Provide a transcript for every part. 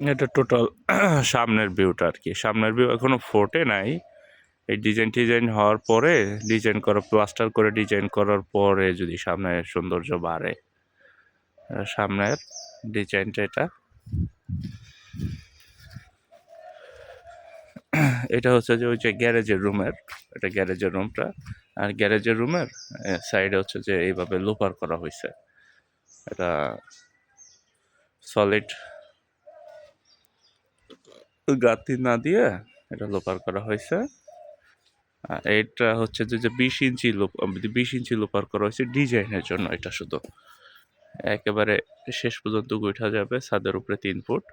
এটা টোটাল সামনের ভিউটা আর কি। সামনের ভিউ এখনও ফোটে নাই। এই ডিজাইন টিজাইন হওয়ার পরে ডিজাইন করা প্লাস্টার করে ডিজাইন করার পরে যদি সামনে সৌন্দর্য বাড়ে সামনের ডিজাইনটা এটা। এটা হচ্ছে যে ওই যে গ্যারেজের রুমের, এটা গ্যারেজের রুমটা। আর গ্যারেজের রুমের সাইডে হচ্ছে যে এইভাবে লোপার করা হয়েছে এটা সলিড গাতি না দিয়ে এটা লোপার করা হয়েছে। আর এটা হচ্ছে যে যে বিশ ইঞ্চি লোপ বিশ ইঞ্চি লোপার করা হয়েছে ডিজাইনের জন্য এটা শুধু। একেবারে শেষ পর্যন্ত উঠা যাবে ছাদের উপরে তিন ফুট।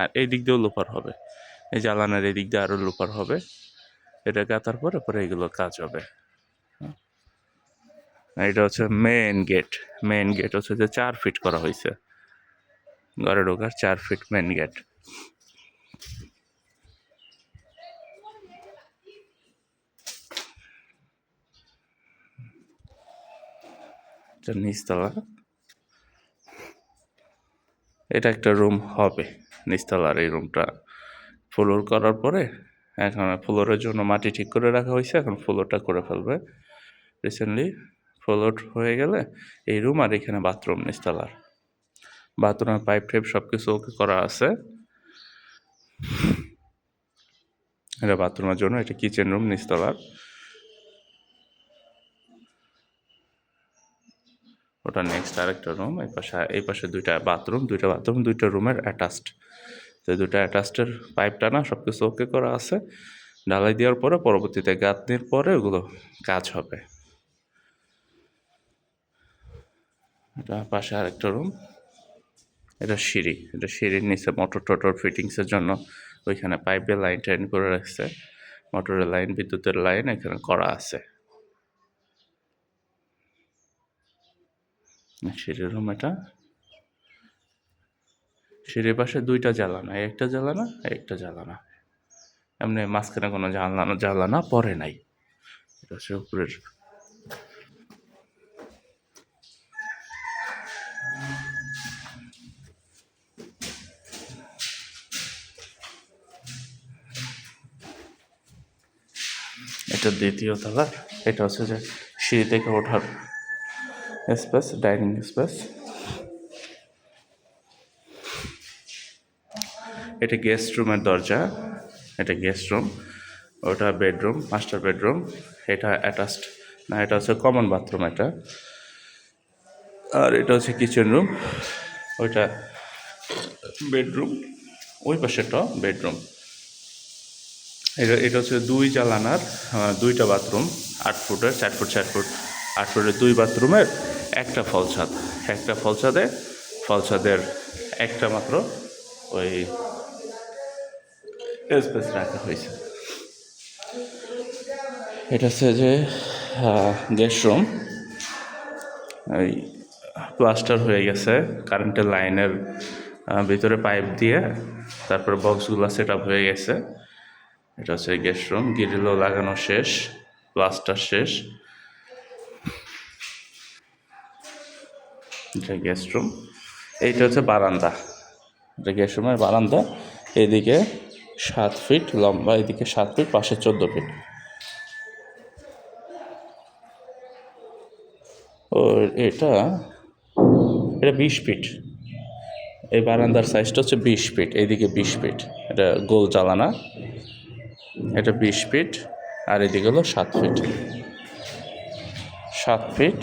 আর এই দিক দিয়েও লোপার হবে। এই জ্বালানার এই দিক দিয়ে আরও লোপার হবে। এটা গাতার পরে পরে এগুলো কাজ হবে। এটা হচ্ছে মেন গেট মেন গেট হচ্ছে যে চার ফিট করা হয়েছে। ঘরে ঢোকার চার ফিট মেন গেট নিচতলা। এটা একটা রুম হবে, নিচতলার এই রুমটা ফ্লোর করার পরে এখন ফ্লোরের জন্য মাটি ঠিক করে রাখা হয়েছে, এখন ফ্লোরটা করে ফেলবে। রিসেন্টলি ফ্লোর হয়ে গেলে এই রুম আর এখানে বাথরুম নিচতলার। বাথরুমের পাইপ টাইপ সব কিছু ওকে করা আছে। এটা বাথরুমের জন্য, এটা কিচেন রুম নিচতলার। ওটা নেক্সট আরেকটা রুম এই পাশে এই পাশে দুইটা বাথরুম দুইটা বাথরুম দুইটা রুমের অ্যাটাচড তো দুইটা অ্যাটাচডের পাইপ টানা সব কিছু ওকে করা আছে। ঢালাই দেওয়ার পরে, পরবর্তীতে গাঁথনির পরে ওগুলো কাজ হবে। এটা পাশে আরেকটা রুম এটা সিঁড়ি, এটা সিঁড়ির নিচে মোটর টোটর ফিটিংসের জন্য ওইখানে পাইপের লাইন টাইন করে রাখছে। মোটরের লাইন বিদ্যুতের লাইন এখানে করা আছে। সিঁড়ির রুম এটা। সিঁড়ির পাশে দুইটা জ্বালানা একটা জ্বালানা একটা জ্বালানা। এমনি মাঝখানে কোনো জ্বালানা জ্বালানা পরে নাই। এটা হচ্ছে উপরের এটা দ্বিতীয় তলা। এটা হচ্ছে যে সিঁড়ি থেকে ওঠার স্পেস, ডাইনিং স্পেস। এটা গেস্ট রুমের দরজা। এটা গেস্ট রুম। ওটা বেডরুম, মাস্টার বেডরুম। এটা অ্যাটাচড, না, এটা হচ্ছে কমন বাথরুম এটা। আর এটা হচ্ছে কিচেন রুম। ওইটা বেডরুম। ওই পাশেটা বেডরুম। এটা এটা হচ্ছে দুই জ্বালানার আহ, দুইটা বাথরুম আট ফুটের চার ফুট চার ফুট আট ফুটের দুই বাথরুমের একটা ফলছাদ একটা ফল ছাদে একটা মাত্র ওই স্পেস রাখা হয়েছে। এটা হচ্ছে যে গেস্ট রুম এই প্লাস্টার হয়ে গেছে কারেন্টের লাইনের ভিতরে পাইপ দিয়ে তারপরে বক্সগুলো সেট আপ হয়ে গেছে। এটা হচ্ছে গেস্ট রুম গ্রিলও লাগানো শেষ প্লাস্টার শেষ। এটা গেস্ট রুম এইটা হচ্ছে বারান্দা। এটা গেস্ট রুমের বারান্দা। এদিকে সাত ফিট লম্বা এদিকে সাত ফিট পাশে চোদ্দ ফিট ও, এটা এটা বিশ ফিট এই বারান্দার সাইজটা হচ্ছে বিশ ফিট এইদিকে বিশ ফিট এটা গোল জ্বালানা এটা বিশ ফিট, আর এদিকে হলো সাত ফিট। সাত ফিট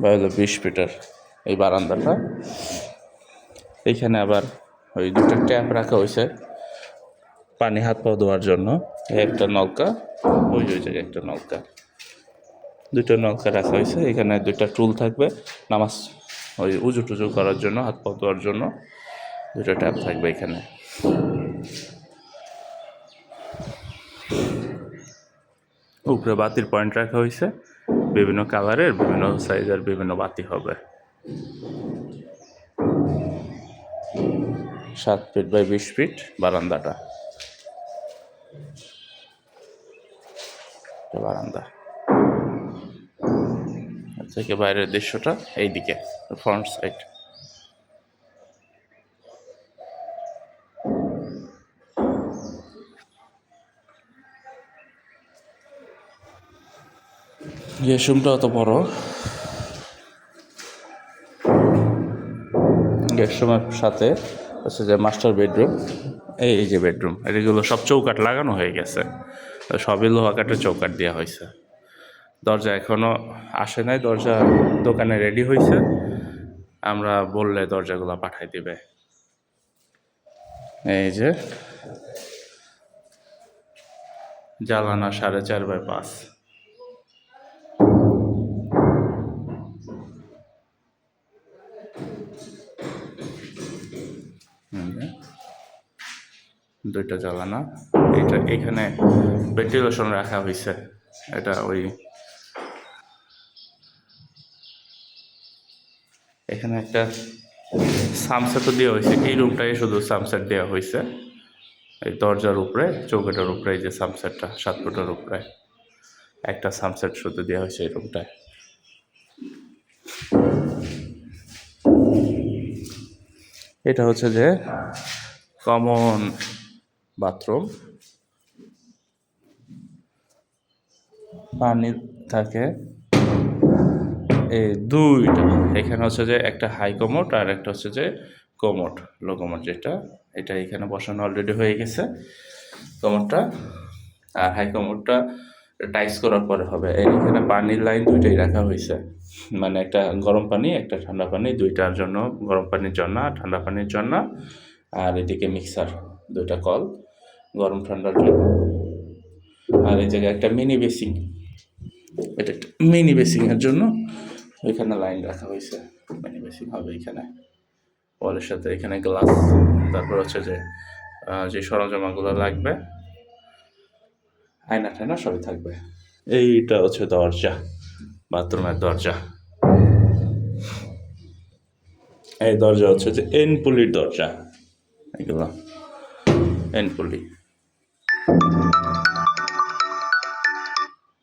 বা হলো বিশ ফিটের এই বারান্দাটা। এইখানে আবার ওই দুটো ট্যাপ রাখা হয়েছে পানি হাত পা ধোয়ার জন্য। একটা নলকা ওই ওই জায়গায় একটা নলকা দুটো নলকা রাখা হয়েছে, এখানে দুইটা টুল থাকবে নামাজ, ওই উজু টুজু করার জন্য, হাত পা ধোয়ার জন্য দুটো ট্যাপ থাকবে এখানে। উপরে বাতির পয়েন্ট রাখা হয়েছে। বিভিন্ন কালারের বিভিন্ন সাইজের বিভিন্ন বাতি হবে। সাত ফিট বাই বিশ ফিট বারান্দাটা। বারান্দা। থেকে বাইরের দৃশ্যটা এইদিকে ফ্রন্ট সাইড গেস্ট রুমটা অত বড়। গেস্টরুমের সাথে হচ্ছে যে মাস্টার বেডরুম এই এই যে বেডরুম এগুলো সব চৌকাট লাগানো হয়ে গেছে। সবই লোহা কাঠের চৌকাট দেওয়া হয়েছে। দরজা এখনও আসে নাই, দরজা দোকানে রেডি হয়েছে। আমরা বললে দরজাগুলো পাঠাই দিবে। এই যে জ্বালানা সাড়ে চার বাই পাঁচ। দুইটা জ্বালানা। এটা এখানে ভেন্টিলেশন রাখা হয়েছে এটা ওই এখানে একটা সামসেটও দেওয়া হয়েছে এই রুমটাই শুধু সামসেট দেওয়া হয়েছে এই দরজার উপরে, চৌকাটার উপরে যে সামসেটটা সাত ফুটের উপরে। একটা সামসেট শুধু দেওয়া হয়েছে এই রুমটায় এটা হচ্ছে যে কমন বাথরুম। পানি থাকে। এই দুইটা। এখানে হচ্ছে যে একটা হাই কমোড আর একটা হচ্ছে যে কোমোড লো যেটা। এটা এখানে বসানো অলরেডি হয়ে গেছে কোমোডটা আর হাই কোমোডটা টাইস করার পরে হবে। এখানে পানির লাইন দুইটাই রাখা হয়েছে। মানে একটা গরম পানি, একটা ঠান্ডা পানি, দুইটার জন্য, গরম পানির জন্য ঠান্ডা পানির জন্য। আর এদিকে মিক্সার দুইটা কল, গরম, ঠান্ডার জন্য। আর এই জায়গায় একটা মিনি বেসিং এটা একটা মিনি বেসিংয়ের জন্য ওইখানে লাইন রাখা হয়েছে। মিনি বেসিং হবে এখানে। ওয়ালের সাথে এখানে গ্লাস তারপর হচ্ছে যে যে সরঞ্জামাগুলো লাগবে, আয়না টায়না সবই থাকবে। এইটা হচ্ছে দরজা, বাথরুমের দরজা। এই দরজা হচ্ছে যে এন পুলির দরজা। এগুলো। এন পুলি